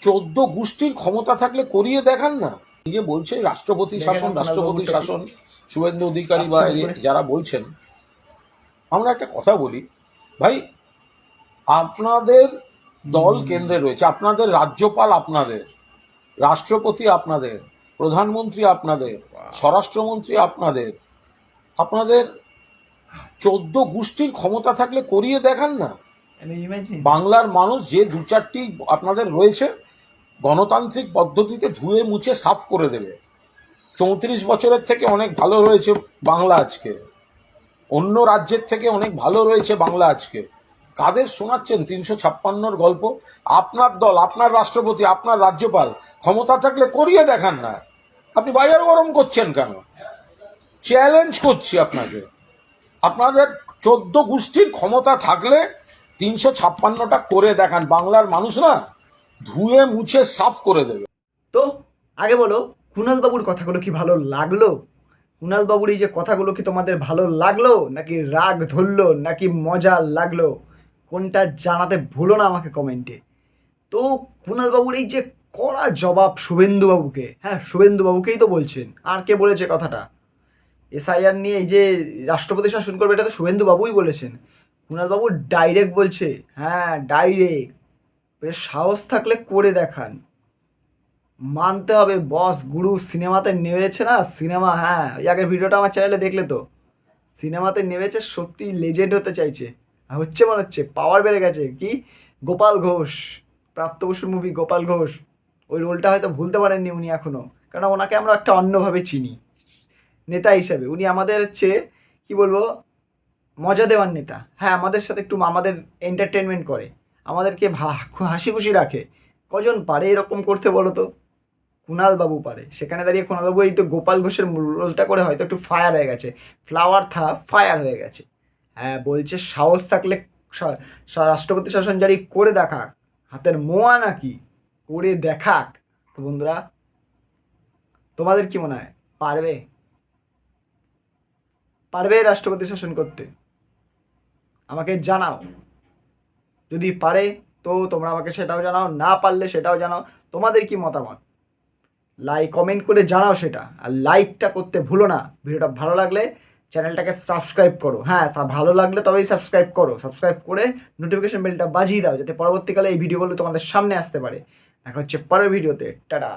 চোদ্দ গোষ্ঠীর ক্ষমতা থাকলে করিয়ে দেখান না। যে বলছে রাষ্ট্রপতি শাসন রাষ্ট্রপতি শাসন শুভেন্দু অধিকারী বা। যারা বলছেন আমরা একটা কথা বলি। ভাই আপনাদের দল কেন্দ্রে রয়েছে আপনাদের রাজ্যপাল আপনাদের রাষ্ট্রপতি আপনাদের প্রধানমন্ত্রী আপনাদের স্বরাষ্ট্রমন্ত্রী আপনাদের আপনাদের চোদ্দ গোষ্ঠীর ক্ষমতা থাকলে করিয়ে দেখান না। বাংলার মানুষ যে দু চারটি আপনাদের রয়েছে গণতান্ত্রিক পদ্ধতিতে ধুয়ে মুছে সাফ করে দেবে। চৌত্রিশ বছরের থেকে অনেক ভালো রয়েছে বাংলা আজকে। অন্য রাজ্যের থেকে অনেক ভালো রয়েছে বাংলা আজকে। কাদের শোনাচ্ছেন তিনশো ছাপ্পান্নর গল্প? আপনার দল, আপনার রাষ্ট্রপতি, আপনার রাজ্যপাল, ক্ষমতা থাকলে করিয়ে দেখান না। আপনি বাজার গরম করছেন কেন? চ্যালেঞ্জ করছি আপনাকে। আপনাদের চোদ্দ গোষ্ঠীর ক্ষমতা থাকলে তিনশো ছাপ্পান্নটা করে দেখান। বাংলার মানুষ না? ধুয়ে মুছে সাফ করে দেবে। তো, আগে বলো বাবুর কথাগুলো কি ভালো লাগল? বাবুর এই যে কথাগুলো কি তোমাদের ভালো লাগল? নাকি রাগ ধরলো? নাকি মজা লাগল? কোনটা জানাতে ভুলো না আমাকে কমেন্টে। তো বাবুর এই যে কড়া জবাব শুভেন্দু বাবুকে হ্যাঁ শুভেন্দু বাবুকেই তো বলছেন। আর কে বলেছে কথাটা? এসআইআর নিয়ে এই যে রাষ্ট্রপতি শাসন করবে, এটা তো শুভেন্দু বাবুই বলেছেন। বাবু ডাইরেক্ট বলছে হ্যাঁ ডাইরেক্ট বেশ সাহস থাকলে করে দেখান। মানতে হবে, বস, গুরু সিনেমাতে নেমেছে না? সিনেমা হ্যাঁ এই আগের ভিডিওটা আমার চ্যানেলে দেখলে তো। সিনেমাতে নেমেছে সত্যি লেজেন্ড হতে চাইছে। হচ্ছে মনে হচ্ছে পাওয়ার বেড়ে গেছে। কি? গোপাল ঘোষ, প্রাপ্ত বসুর মুভি গোপাল ঘোষ। ওই রোলটা হয়তো ভুলতে পারেননি উনি এখনও কারণ ওনাকে আমরা একটা অন্যভাবে চিনি। নেতা হিসাবে। উনি আমাদের হচ্ছে, কি বলব, মজা দেওয়ার নেতা। হ্যাঁ আমাদের সাথে একটু, আমাদের এন্টারটেনমেন্ট করে। আমাদেরকে হাসি খুশি রাখে। কজন পারে এরকম করতে বলো তো? কুণাল বাবু পারে। সেখানে দাঁড়িয়ে কুণাল বাবু এই তো গোপাল ঘোষের রোলটা করে হয়তো একটু ফায়ার হয়ে গেছে। ফ্লাওয়ার থা ফায়ার হয়ে গেছে। হ্যাঁ বলছে সাহস থাকলে রাষ্ট্রপতি শাসন জারি করে দেখাক। হাতের মোয়া নাকি? করে দেখাক। তো বন্ধুরা, তোমাদের কি মনে হয়? পারবে? পারবে রাষ্ট্রপতি শাসন করতে? আমাকে জানাও। যদি পারে, তো তোমরা আমাকে সেটাও জানাও, না পারলে সেটাও জানাও। তোমাদের কি মতামত? লাইক কমেন্ট করে জানাও সেটা। আর লাইকটা করতে ভুলো না। ভিডিওটা ভালো লাগলে চ্যানেলটাকে সাবস্ক্রাইব করো। হ্যাঁ ভালো লাগলে তবেই সাবস্ক্রাইব করো। সাবস্ক্রাইব করে নোটিফিকেশন বেলটা বাজিয়ে দাও, যাতে পরবর্তীকালে এই ভিডিওগুলো তোমাদের সামনে আসতে পারে। দেখা হচ্ছে পরের ভিডিওতে টাটা